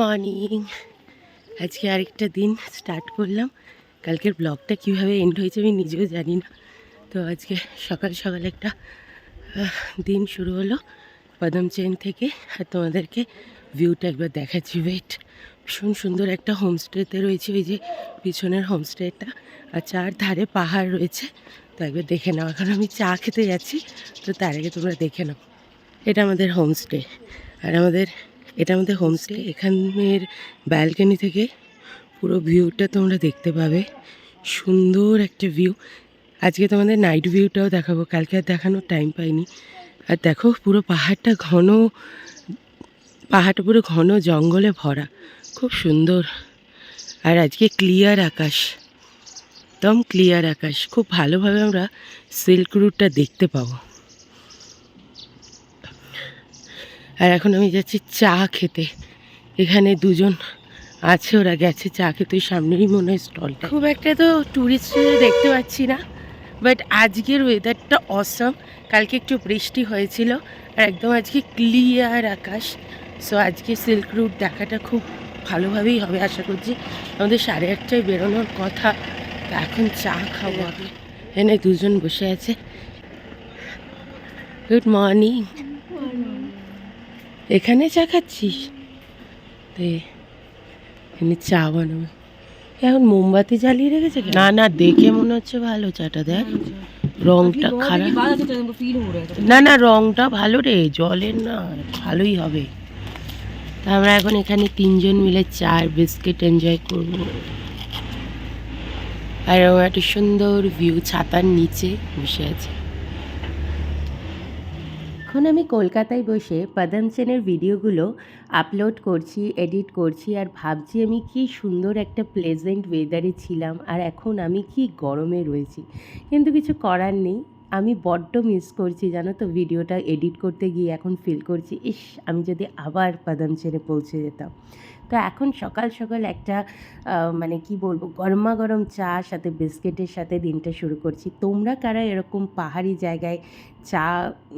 Morning আজকে আরেকটা দিন স্টার্ট করলাম। কালকের ব্লগটা কীভাবে এন্ড হয়েছে আমি নিজেও জানি না। তো আজকে সকাল সকাল একটা দিন শুরু হলো বাদাম চেন থেকে। আর তোমাদেরকে ভিউটা একবার দেখাচ্ছি। ওয়েট ভীষণ সুন্দর একটা হোমস্টেতে রয়েছে। ওই যে পিছনের হোমস্টেটা আর চার ধারে পাহাড় রয়েছে। তো একবার দেখে নাও। এখন আমি চা খেতে যাচ্ছি। তো তার আগে তোমরা দেখে নাও। এটা আমাদের হোমস্টে আর আমাদের এটা আমাদের হোমস্টে এখানের ব্যালকনি থেকে পুরো ভিউটা তোমরা দেখতে পাবে। সুন্দর একটা ভিউ আজকে তোমাদের নাইট ভিউটাও দেখাবো। কালকে আর দেখানোর টাইম পাইনি। আর দেখো, পুরো পাহাড়টা ঘন, পাহাড়টা পুরো ঘন জঙ্গলে ভরা। খুব সুন্দর। আর আজকে ক্লিয়ার আকাশ। একদম ক্লিয়ার আকাশ। খুব ভালোভাবে আমরা সিল্ক রুটটা দেখতে পাবো। আর এখন আমি যাচ্ছি চা খেতে। এখানে দুজন আছে, ওরা গেছে চা খেতে, ওই সামনেই মনে হয় স্টলটা খুব একটা তো ট্যুরিস্ট দেখতে পাচ্ছি না বাট আজকের ওয়েদারটা অসম কালকে একটু বৃষ্টি হয়েছিল, আর একদম আজকে ক্লিয়ার আকাশ। সো আজকে সিল্ক রুট দেখাটা খুব ভালোভাবেই হবে, আশা করছি। আমাদের সাড়ে আটটায় বেরোনোর কথা এখন চা খাব আগে। এনে দুজন বসে আছে। গুড মর্নিং এখানে চা খাচ্ছিস? তে এখানে চা বানাবো। এখন মোমবাতি জ্বালিয়ে রেখেছে না না দেখে মনে হচ্ছে ভালো চাটা দেখ। রংটা খারাপ। না না রংটা ভালো রে জলের না ভালোই হবে। তা আমরা এখন এখানে তিনজন মিলে চার বিস্কিট এনজয় করব। আর একটা সুন্দর ভিউ ছাতার নিচে বসে আছে। এখন আমি কলকাতায় বসে পদম সেনের ভিডিওগুলো আপলোড করছি এডিট করছি আর ভাবছি আমি কি সুন্দর একটা প্লেজেন্ট ওয়েদারে ছিলাম আর এখন আমি কি গরমে রয়েছি। কিন্তু কিছু করার নেই, আমি বড্ড মিস করছি, জানো তো ভিডিওটা এডিট করতে গিয়ে এখন ফিল করছি, ইস, আমি যদি আবার পদম সেনে পৌঁছে যেতাম। তো এখন সকাল সকাল একটা মানে কি বলব গরমা গরম চা, সাথে বিস্কিটের সাথে দিনটা শুরু করছি। তোমরা কারা এরকম পাহাড়ি জায়গায় চা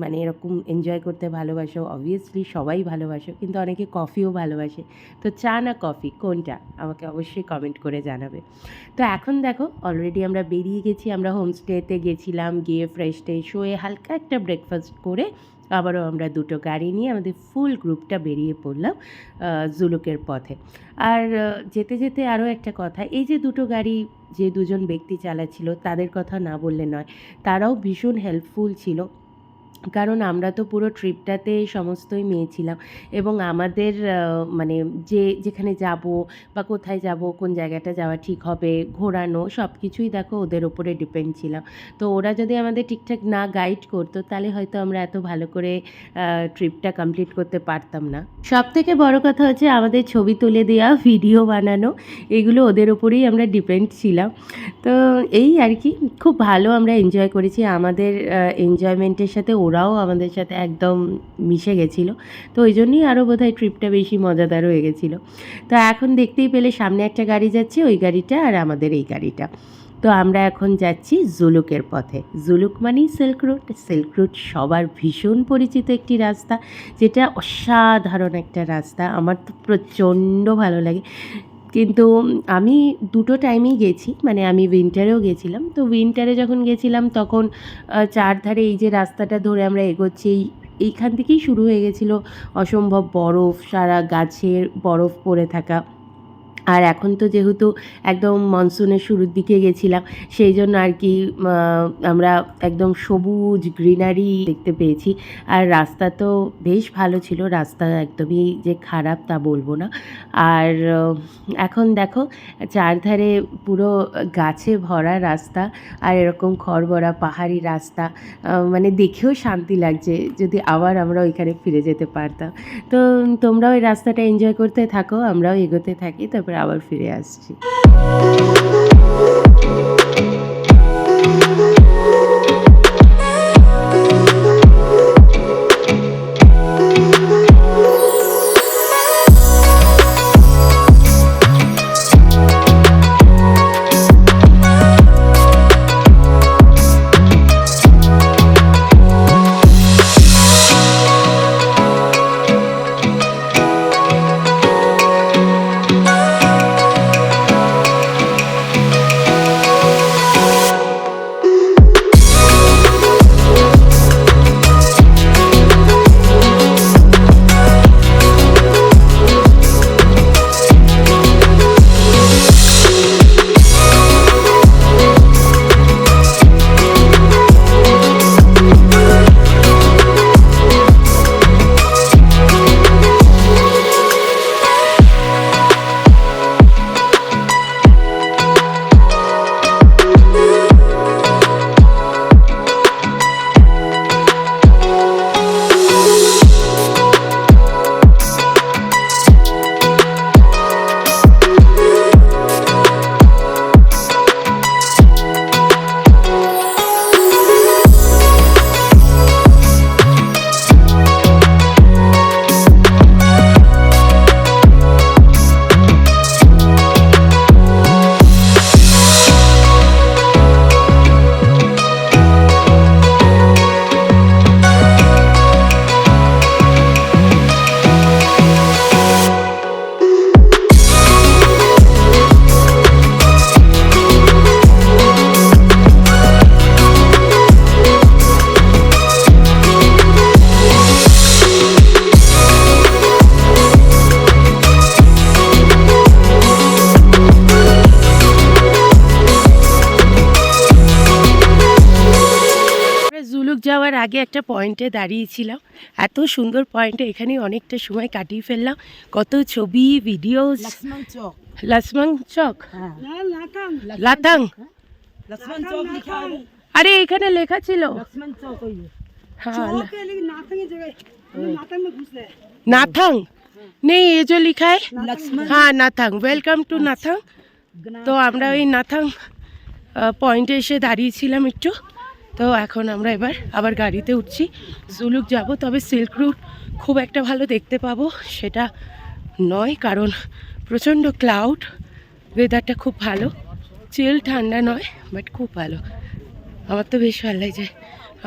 মানে এরকম এনজয় করতে ভালোবাসো? অবভিয়াসলি সবাই ভালোবাসো, কিন্তু অনেকে কফিও ভালোবাসে। তো চা না কফি কোনটা? আমাকে অবশ্যই কমেন্ট করে জানাবে। তো এখন দেখো অলরেডি আমরা বেরিয়ে গেছি, আমরা হোমস্টেতে গেছিলাম, গিয়ে ফ্রেশ ট্রেশ হয়ে হালকা একটা ব্রেকফাস্ট করে আবারও আমরা দুটো গাড়ি নিয়ে আমাদের ফুল গ্রুপটা বেরিয়ে পড়লাম জুলুকের পথে। আর যেতে যেতে আরও একটা কথা, এই যে দুটো গাড়ি যে দুজন ব্যক্তি চালাচ্ছিল, তাদের কথা না বললে নয়, তারাও ভীষণ হেল্পফুল ছিল। কারণ আমরা তো পুরো ট্রিপটাতে সমস্তই মেয়ে ছিলাম এবং আমাদের মানে যে, যেখানে যাব বা কোথায় যাব, কোন জায়গাটা যাওয়া ঠিক হবে, ঘোরানো সব কিছুই দেখো ওদের ওপরে ডিপেন্ড ছিলাম তো ওরা যদি আমাদের ঠিকঠাক না গাইড করতো তাহলে হয়তো আমরা এত ভালো করে ট্রিপটা কমপ্লিট করতে পারতাম না। সব থেকে বড় কথা হচ্ছে আমাদের ছবি তুলে দেওয়া ভিডিও বানানো, এগুলো ওদের ওপরেই আমরা ডিপেন্ড ছিলাম। তো এই আর কি, খুব ভালো আমরা এনজয় করেছি। আমাদের এনজয়মেন্টের সাথে ওরাও আমাদের সাথে একদম মিশে গেছিল। তো ওই জন্যই আরও বোধহয় ট্রিপটা বেশি মজাদার হয়ে গেছিল। তো এখন দেখতেই পেলে সামনে একটা গাড়ি যাচ্ছে, ওই গাড়িটা আর আমাদের এই গাড়িটা। তো আমরা এখন যাচ্ছি জুলুকের পথে। জুলুক মানেই সিল্ক রুট সিল্ক রুট সবার ভীষণ পরিচিত একটি রাস্তা, যেটা অসাধারণ একটা রাস্তা। আমার তো প্রচণ্ড ভালো লাগে। কিন্তু আমি দুটো টাইমেই গেছি মানে আমি উইন্টারেও গেছিলাম। তো উইন্টারে যখন গেছিলাম, তখন চারধারে এই যে রাস্তাটা ধরে আমরা এগোচ্ছি, এই- এইখান থেকেই শুরু হয়ে গেছিল অসম্ভব বরফ, সারা গাছের বরফ পড়ে থাকা। আর এখন তো যেহেতু একদম মনসুনের শুরুর দিকে গেছিলাম, সেই জন্য আর কি আমরা একদম সবুজ গ্রিনারি দেখতে পেয়েছি। আর রাস্তা তো বেশ ভালো ছিল, রাস্তা একদমই যে খারাপ তা বলব না। আর এখন দেখো, চারধারে পুরো গাছে ভরা রাস্তা, আর এরকম খড়বড়া পাহাড়ি রাস্তা মানে দেখেও শান্তি লাগছে যদি আবার আমরা ওইখানে ফিরে যেতে পারতাম। তো তোমরাও ওই রাস্তাটা এনজয় করতে থাকো, আমরাও এগোতে থাকি, তারপর আবার ফিরে আসছি একটা পয়েন্টে দাঁড়িয়েছিলাম। এত সুন্দর পয়েন্টে এখানে অনেকটা সময় কাটিয়ে ফেললাম। কত ছবি ভিডিও লাসমাং চক। লাতাং আরে এখানে লেখা ছিল। হ্যাঁ। নাথাং? নেই এ যে লিখায়। হ্যাঁ নাথাং। Welcome to nothing. তো আমরা ওই নাথাং পয়েন্টে এসে দাঁড়িয়েছিলাম একটু। তো এখন আমরা এবার আবার গাড়িতে উঠছি। জুলুক যাব, তবে সিল্ক রুট খুব একটা ভালো দেখতে পাবো সেটা নয়, কারণ প্রচণ্ড ক্লাউড ওয়েদারটা খুব ভালো। চিল ঠান্ডা নয় বাট খুব ভালো। আমার তো বেশ ভালো লাগছে।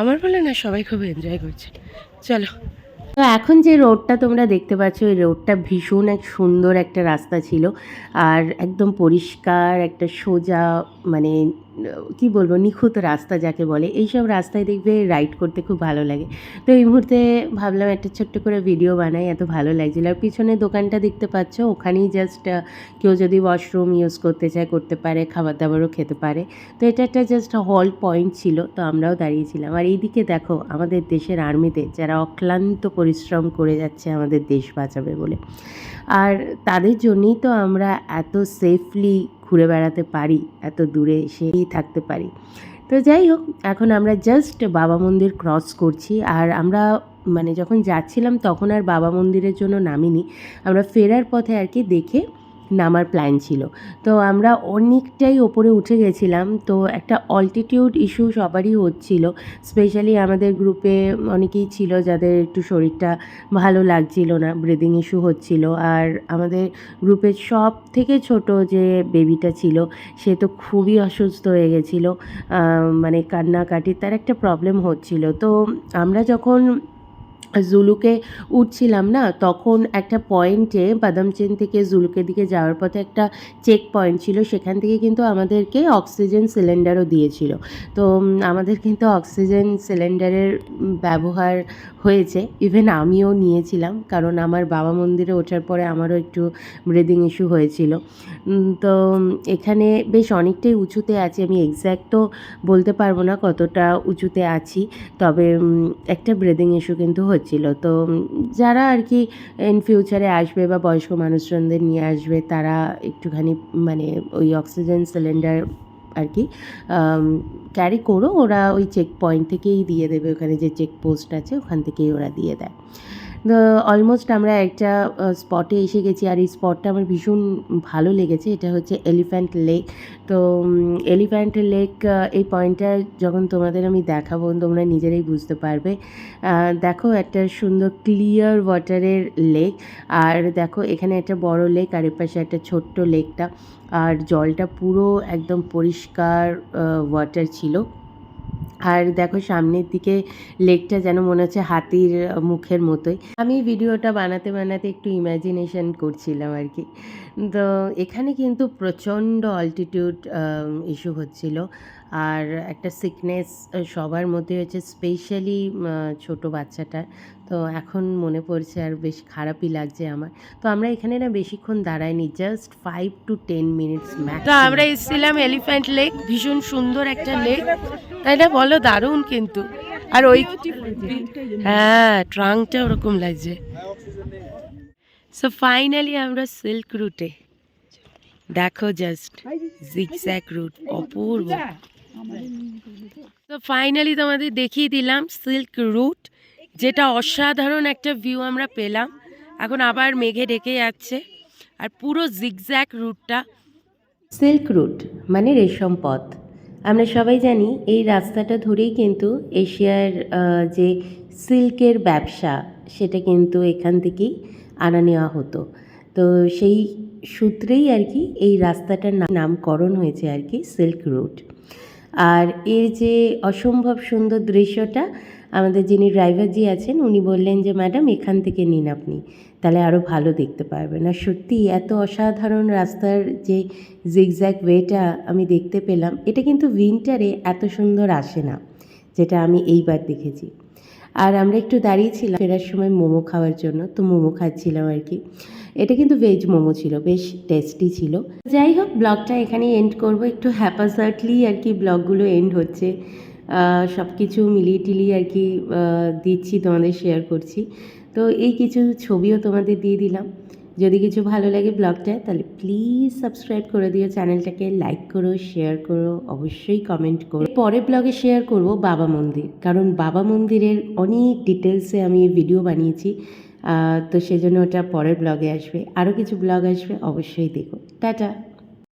আমার বলে না, সবাই খুব এনজয় করছে। চলো। তো এখন যে রোডটা তোমরা দেখতে পাচ্ছ, এই রোডটা ভীষণ এক সুন্দর একটা রাস্তা ছিল। আর একদম পরিষ্কার, একটা সোজা মানে কি বলব, নিখুঁত রাস্তা যাকে বলে, এইসব রাস্তায় দেখবে রাইড করতে খুব ভালো লাগে। তো এই মুহূর্তে ভাবলাম একটা ছোট্ট করে ভিডিও বানাই, এত ভালো লাগছিল। আর পিছনে দোকানটা দেখতে পাচ্ছ, ওখানেই জাস্ট কেউ যদি ওয়াশরুম ইউজ করতে চায়, করতে পারে খাবার দাবারও খেতে পারে। তো এটা একটা জাস্ট হল পয়েন্ট ছিল, তো আমরাও দাঁড়িয়েছিলাম। আর এইদিকে দেখো, আমাদের দেশের আর্মিতে যারা অক্লান্ত পরিশ্রম করে যাচ্ছে, আমাদের দেশ বাঁচাবে বলে। আর তাদের জন্যই তো আমরা এত সেফলি ঘুরে বেড়াতে পারি, এত দূরে এসেই থাকতে পারি। তো যাই হোক, এখন আমরা জাস্ট বাবা মন্দির ক্রস করছি। আর আমরা মানে যখন যাচ্ছিলাম, তখন আর বাবা মন্দিরের জন্য নামিনি। আমরা ফেরার পথে আর কি দেখে নামার প্ল্যান ছিল। তো আমরা অনেকটাই ওপরে উঠে গেছিলাম। তো একটা অল্টিটিউড ইস্যু সবারই হচ্ছিল। স্পেশালি আমাদের গ্রুপে অনেকেই ছিল যাদের একটু শরীরটা ভালো লাগছিল না ব্রিদিং ইস্যু হচ্ছিল। আর আমাদের গ্রুপের সব থেকে ছোট যে বেবিটা ছিল, সে তো খুবই অসুস্থ হয়ে গেছিল। মানে কান্নাকাটি, তার একটা প্রবলেম হচ্ছিল। তো আমরা যখন জুলুকে উঠছিলাম না, তখন একটা পয়েন্টে বাদামচেন থেকে জুলুকের দিকে যাওয়ার পথে একটা চেক পয়েন্ট ছিল, সেখান থেকে কিন্তু আমাদেরকে অক্সিজেন সিলিন্ডারও দিয়েছিল। তো আমাদের কিন্তু অক্সিজেন সিলিন্ডারের ব্যবহার হয়েছে। ইভেন আমিও নিয়েছিলাম, কারণ আমার বাবা মন্দিরে ওঠার পরে আমারও একটু ব্রিদিং ইস্যু হয়েছিল। তো এখানে বেশ অনেকটাই উঁচুতে আছি, আমি এক্স্যাক্ট তো বলতে পারব না কতটা উঁচুতে আছি, তবে একটা ব্রিদিং ইস্যু কিন্তু হচ্ছিল তো যারা আর কি ইন ফিউচারে আসবে বা বয়স্ক মানুষজনদের নিয়ে আসবে, তারা একটুখানি মানে ওই অক্সিজেন সিলিন্ডার আর কি ক্যারি করো। ওরা ওই চেক পয়েন্ট থেকেই দিয়ে দেবে। ওখানে যে চেক পোস্ট আছে, ওখান থেকেই ওরা দিয়ে দেয়। অলমোস্ট আমরা একটা স্পটে এসে গেছি আর এই স্পটটা আমার ভীষণ ভালো লেগেছে। এটা হচ্ছে এলিফ্যান্ট লেক তো এলিফ্যান্ট লেক এই পয়েন্টটা যখন তোমাদের আমি দেখাবো, তোমরা নিজেরাই বুঝতে পারবে। দেখো একটা সুন্দর ক্লিয়ার ওয়াটারের লেক আর দেখো এখানে একটা বড় লেক আর এপাশে একটা ছোট্ট লেকটা আর জলটা পুরো একদম পরিষ্কার ওয়াটার ছিল। আর দেখো সামনের দিকে লেকটা যেন মনে হচ্ছে হাতির মুখের মতোই। আমি ভিডিওটা বানাতে বানাতে একটু ইমাজিনেশন করছিলাম আর কি। তো এখানে কিন্তু প্রচণ্ড অল্টিটিউড ইস্যু হচ্ছিল। আর একটা সিকনেস সবার মধ্যে হচ্ছে স্পেশালি ছোট বাচ্চাটার। তো এখন মনে পড়ছে আর বেশ খারাপই লাগছে আমার। তো আমরা এখানে না বেশিক্ষণ দাঁড়াইনি just five to ten minutes তো আমরা এসেছিলাম এলিফ্যান্ট লেক ভীষণ সুন্দর একটা লেক তাই না বলো? দারুণ কিন্তু। আর ওই হ্যাঁ ট্রাঙ্কটা ওরকম লাগছে। সো ফাইনালি আমরা সিল্ক রুটে দেখো জাস্ট জিগজ্যাগ রুট অপূর্ব। তো ফাইনালি তোমাদের দেখিয়ে দিলাম সিল্ক রুট যেটা অসাধারণ একটা ভিউ আমরা পেলাম। এখন আবার মেঘে ডেকে যাচ্ছে আর পুরো জিগজ্যাগ রুটটা সিল্ক রুট মানে রেশম পথ। আমরা সবাই জানি এই রাস্তাটা ধরেই কিন্তু এশিয়ার যে সিল্কের ব্যবসা সেটা কিন্তু এখান থেকেই আনা নেওয়া হতো। তো সেই সূত্রেই আর কি এই রাস্তাটার নামকরণ হয়েছে আর কি সিল্ক রুট আর এর যে অসম্ভব সুন্দর দৃশ্যটা, আমাদের যিনি ড্রাইভারজি আছেন, উনি বললেন যে, ম্যাডাম, এখান থেকে নিন আপনি, তাহলে আরও ভালো দেখতে পারবেন। আর সত্যি এত অসাধারণ রাস্তার যে জিগজ্যাগ ওয়েটা আমি দেখতে পেলাম, এটা কিন্তু উইন্টারে এত সুন্দর আসে না, যেটা আমি এইবার দেখেছি। আর আমরা একটু দাঁড়িয়েছিলাম ফেরার সময় মোমো খাওয়ার জন্য, তো মোমো খাচ্ছিলাম আর কি। এটা কিন্তু ভেজ মোমো ছিল, বেশ টেস্টি ছিল। যাই হোক, ব্লগটা এখানে এন্ড করব। একটু হ্যাপাসার্টলি আর কি ব্লগগুলো এন্ড হচ্ছে। সব কিছু মিলিয়ে আর কি দিচ্ছি, তোমাদের শেয়ার করছি। তো এই কিছু ছবিও তোমাদের দিয়ে দিলাম। যদি কিছু ভালো লাগে ব্লগটা, তাহলে প্লিজ সাবস্ক্রাইব করে দিও। চ্যানেলটাকে লাইক করো শেয়ার করো, অবশ্যই কমেন্ট করো। পরের ব্লগে শেয়ার করব বাবা মন্দির। কারণ বাবা মন্দিরের অনেক ডিটেলসে আমি ভিডিও বানিয়েছি। তো সেজন্য ওটা পরের ব্লগে আসবে। আরও কিছু ব্লগ আসবে অবশ্যই দেখো। টাটা।